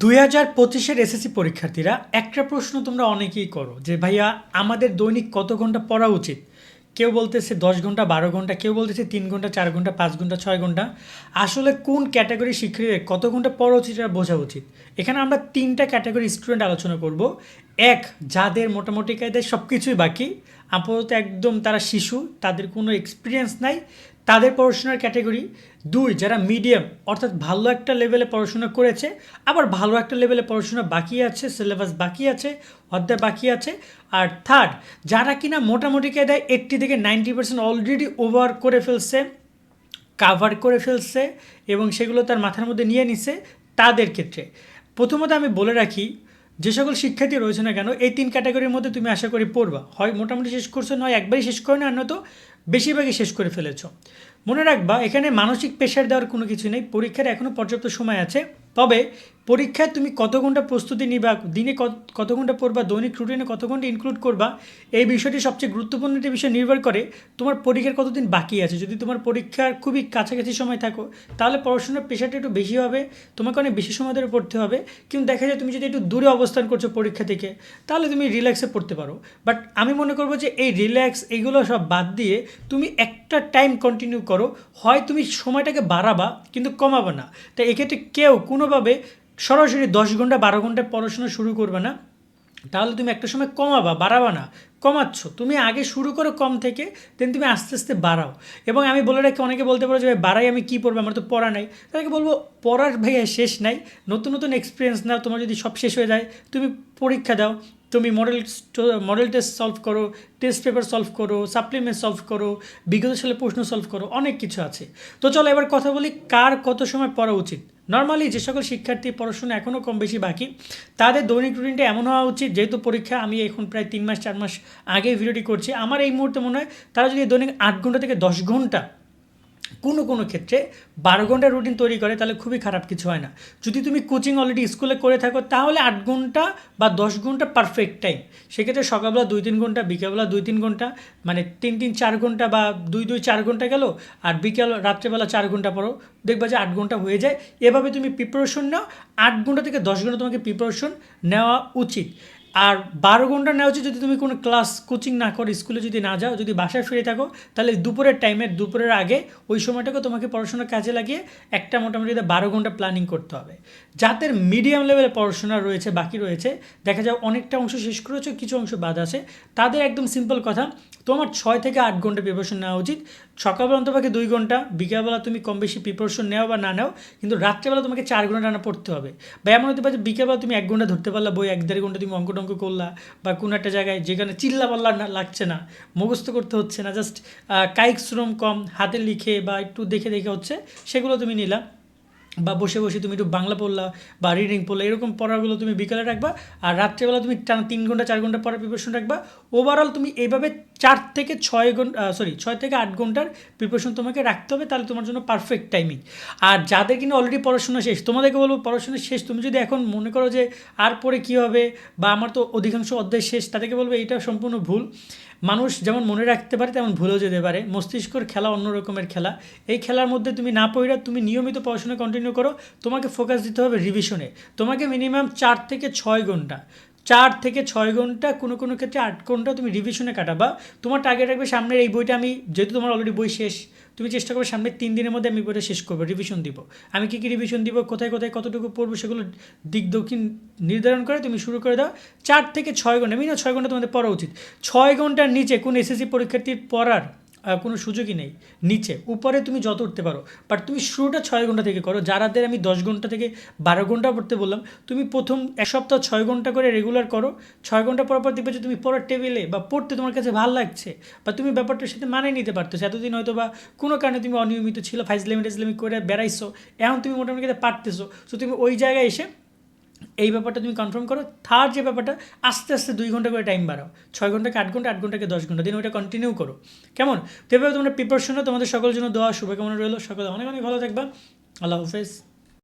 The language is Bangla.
দুই হাজার পঁচিশের এসএসসি পরীক্ষার্থীরা একটা প্রশ্ন তোমরা অনেকেই করো, যে ভাইয়া, আমাদের দৈনিক কত ঘণ্টা পড়া উচিত? কেউ বলতেছে দশ ঘণ্টা, বারো ঘণ্টা, কেউ বলতেছে তিন ঘণ্টা, চার ঘণ্টা, পাঁচ ঘণ্টা, ছয় ঘণ্টা। আসলে কোন ক্যাটাগরি শিক্ষার্থীদের কত ঘণ্টা পড়া উচিত এটা বোঝা উচিত? এখানে আমরা তিনটা ক্যাটাগরি স্টুডেন্ট আলোচনা করব। এক, যাদের মোটামুটি কায়দায় সব কিছুই বাকি, আপাতত একদম তারা শিশু, তাদের কোনো এক্সপিরিয়েন্স নাই। তাদের পড়াশোনার ক্যাটাগরি। দুই, যারা মিডিয়াম, অর্থাৎ ভালো একটা লেভেলে পড়াশোনা করেছে, আবার ভালো একটা লেভেলে পড়াশোনা বাকি আছে সিলেবাস বাকি আছে, অধ্যায় বাকি আছে। আর থার্ড যারা কিনা মোটামুটি কায়দায় এইট্টি থেকে নাইনটি পার্সেন্ট অলরেডি ওভার করে ফেলছে কাভার করে ফেলছে, এবং সেগুলো তার মাথার মধ্যে নিয়ে নিছে তাদের ক্ষেত্রে। প্রথমত আমি বলে রাখি, যে সকল শিক্ষার্থী রয়েছে না কেন, এই তিন ক্যাটাগরির মধ্যে তুমি আশা করি পড়বা। হয় মোটামুটি শেষ করছ, নয়, একবারই শেষ করে না, নয়তো বেশিরভাগই শেষ করে ফেলেছ। মনে রাখবা, এখানে মানসিক প্রেশার দেওয়ার কোনো কিছু নেই, পরীক্ষার এখনও পর্যাপ্ত সময় আছে। তবে পরীক্ষায় তুমি কত ঘণ্টা প্রস্তুতি নিবা, দিনে কত ঘণ্টা পড়বা, দৈনিক রুটিনে কত ঘণ্টা ইনক্লুড করবা, এই বিষয়টি সবচেয়ে গুরুত্বপূর্ণ একটি বিষয় নির্ভর করে তোমার পরীক্ষার কতদিন বাকি আছে। যদি তোমার পরীক্ষার খুবই কাছাকাছি সময় থাকো, তাহলে পড়াশোনার প্রেশারটা একটু বেশি হবে, তোমাকে অনেক বেশি সময় ধরে পড়তে হবে। কিন্তু দেখা যায় তুমি যদি একটু দূরে অবস্থান করছ পরীক্ষা থেকে, তাহলে তুমি রিল্যাক্সে পড়তে পারো। বাট আমি মনে করব যে এই রিল্যাক্স এইগুলো সব বাদ দিয়ে তুমি একটা টাইম কন্টিনিউ করো। হয় তুমি সময়টাকে বাড়াবা, কিন্তু কমাবে না। তাই এক্ষেত্রে কেউ কোনোভাবে সরাসরি দশ ঘণ্টা, বারো ঘণ্টা পড়াশোনা শুরু করবে না, তাহলে তুমি একটা সময় কমাবা, বাড়াবা না, কমাচ্ছ। তুমি আগে শুরু করো কম থেকে দেন তুমি আস্তে আস্তে বাড়াও। এবং আমি বলে রাখি, অনেকে বলতে পারো যে, ভাই, বাড়াই, আমি কী পড়ব? আমার তো পড়া নাই। তাদেরকে বলব, পড়ার ভাইয়া শেষ নাই। নতুন নতুন এক্সপিরিয়েন্স নাও, তোমার যদি সব শেষ হয়ে যায়, তুমি পরীক্ষা দাও। তুমি মডেল মডেল টেস্ট সলভ করো টেস্ট পেপার সলভ করো সাপ্লিমেন্ট সলভ করো, বিগত সালে প্রশ্ন সলভ করো, অনেক কিছু আছে। তো চলো, এবার কথা বলি, কার কত সময় পড়া উচিত? নর্মালি যে সকল শিক্ষার্থী পড়াশোনা এখনও কম বেশি বাকি, তাদের দৈনিক রুটিনটা এমন হওয়া উচিত, যেহেতু পরীক্ষা আমি এখন প্রায় তিন মাস, চার মাস আগে ভিডিওটি করছি। আমার এই মুহূর্তে মনে হয় তারা যদি দৈনিক আট ঘণ্টা থেকে দশ ঘণ্টা কোনো কোনো ক্ষেত্রে বারো ঘণ্টা রুটিন তৈরি করে, তাহলে খুবই খারাপ কিছু হয় না। যদি তুমি কোচিং অলরেডি স্কুলে করে থাকো, তাহলে আট ঘণ্টা বা দশ ঘণ্টা পারফেক্ট টাইম সেক্ষেত্রে সকালবেলা দুই তিন ঘণ্টা, বিকেলবেলা দুই তিন ঘণ্টা মানে তিন তিন চার ঘণ্টা বা দুই দুই চার ঘণ্টা গেল, আর বিকেল রাত্রেবেলা চার ঘণ্টা পড়ো দেখবা যে আট ঘণ্টা হয়ে যায়। এভাবে তুমি প্রিপারেশন নাও, আট ঘণ্টা থেকে দশ ঘণ্টা তোমাকে প্রিপারেশন নেওয়া উচিত। আর বারো ঘণ্টা নেওয়া উচিত যদি তুমি কোনো ক্লাস কোচিং না করো, স্কুলে যদি না যাও, যদি বাসায় ফিরে থাকো, তাহলে দুপুরের টাইমে দুপুরের আগে ওই সময়টাকে তোমাকে পড়াশোনার কাজে লাগিয়ে একটা মোটামুটি বারো ঘণ্টা প্ল্যানিং করতে হবে। যাদের মিডিয়াম লেভেলে পড়াশোনা রয়েছে, বাকি রয়েছে, দেখা যায় অনেকটা অংশ শেষ করেছে, কিছু অংশ বাদ আছে, তাদের একদম সিম্পল কথা, তোমার ছয় থেকে আট ঘণ্টা প্রিপারেশন নেওয়া উচিত। সকালবেলা অন্তপাকে দুই ঘণ্টা, বিকালবেলা তুমি কম বেশি প্রিপারেশন নেও বা না নাও কিন্তু রাত্রেবেলা তোমাকে চার ঘণ্টা টানা পড়তে হবে। বা এমন হতে পারে বিকেলবেলা তুমি এক ঘণ্টা ধরতে পারলা, বই এক দেড় ঘণ্টা তুমি অঙ্ক করলা বা কোনো একটা জায়গায় যেখানে চিল্লা পাল্লা না লাগছে না, মুখস্থ করতে হচ্ছে না জাস্ট কায়িক শ্রম কম হাতে লিখে বা একটু দেখে দেখে হচ্ছে, সেগুলো তুমি নিলা। বা বসে বসে তুমি একটু বাংলা পড়লা বা রিডিং পড়লা, এরকম পড়াগুলো তুমি বিকালে রাখবা আর রাত্রেবেলা তুমি টানা তিন ঘণ্টা, চার ঘণ্টা পড়ার প্রিপারেশন রাখবা। ওভারঅল তুমি এইভাবে চার থেকে ছয় ঘণ্টা সরি ছয় থেকে আট ঘণ্টার প্রিপারেশন তোমাকে রাখতে হবে, তাহলে তোমার জন্য পারফেক্ট টাইমিং আর যাদের কিনা অলরেডি পড়াশোনা শেষ, তোমাদেরকে বলব পড়াশোনা শেষ, তুমি যদি এখন মনে করো যে আর পরে কী হবে বা আমার তো অধিকাংশ অধ্যায় শেষ, তাদেরকে বলব এইটা সম্পূর্ণ ভুল। মানুষ যেমন মনে রাখতে পারে, তেমন ভুলেও যেতে পারে। মস্তিষ্কর খেলা অন্য রকমের খেলা। এই খেলার মধ্যে তুমি না পড়া তুমি নিয়মিত পড়াশোনা কন্টিনিউ করো। তোমাকে ফোকাস দিতে হবে রিভিশনে তোমাকে মিনিমাম চার থেকে ছয় ঘণ্টা। চার থেকে ছয় ঘণ্টা কোনো কোনো ক্ষেত্রে আট ঘণ্টা তুমি রিভিশনে কাটাবা। তোমার টার্গেট রাখবে সামনের এই বইটা আমি, যেহেতু তোমার অলরেডি বই শেষ, তুমি চেষ্টা করবে সামনের তিন দিনের মধ্যে আমি বইটা শেষ করব রিভিশন দিব। আমি কী কী রিভিশন দিব, কোথায় কোথায় কতটুকু পড়ব সেগুলো দিক দক্ষিণ নির্ধারণ করে তুমি শুরু করে দাও। চার থেকে ছয় ঘণ্টা মিনিমাম ছয় ঘণ্টা তোমাদের পড়া উচিত। ছয় ঘণ্টার নিচে কোন এসএসসি পরীক্ষার্থীর পড়ার কোনো সুযোগই নেই। নিচে, উপরে তুমি যত উঠতে পারো। বাট তুমি শুরুটা ছয় ঘণ্টা থেকে করো। যারাদের আমি দশ ঘণ্টা থেকে বারো ঘণ্টা পড়তে বললাম, তুমি প্রথম এক সপ্তাহ ছয় ঘণ্টা করে রেগুলার করো। ছয় ঘণ্টা পর পর দেখবে যে তুমি পড়ার টেবিলে বা পড়তে তোমার কাছে ভালো লাগছে বা তুমি ব্যাপারটার সাথে মানে নিতে পারতো এতদিন হয়তো বা কোনো কারণে তুমি অনিয়মিত ছিল ফাইজলামি টাইজলামি করে বেড়াইছো। এখন তুমি মোটামুটি পারতেছো। সো তুমি ওই জায়গায় এসে এই ব্যাপারটা তুমি কনফার্ম করো। থার্ড যে ব্যাপারটা, আস্তে আস্তে দুই ঘণ্টা করে টাইম বাড়াও। ছয় ঘন্টাকে আট ঘণ্টা? আট ঘন্টাকে দশ ঘণ্টা। দিন ওইটা কন্টিনিউ করো। কেমন? তো এভাবে তোমরা প্রিপারেশনও তোমাদের সকল জন্য দেওয়া শুভকামনা রইল। সকলে অনেক অনেক ভালো থাকবা। আল্লাহ হাফেজ।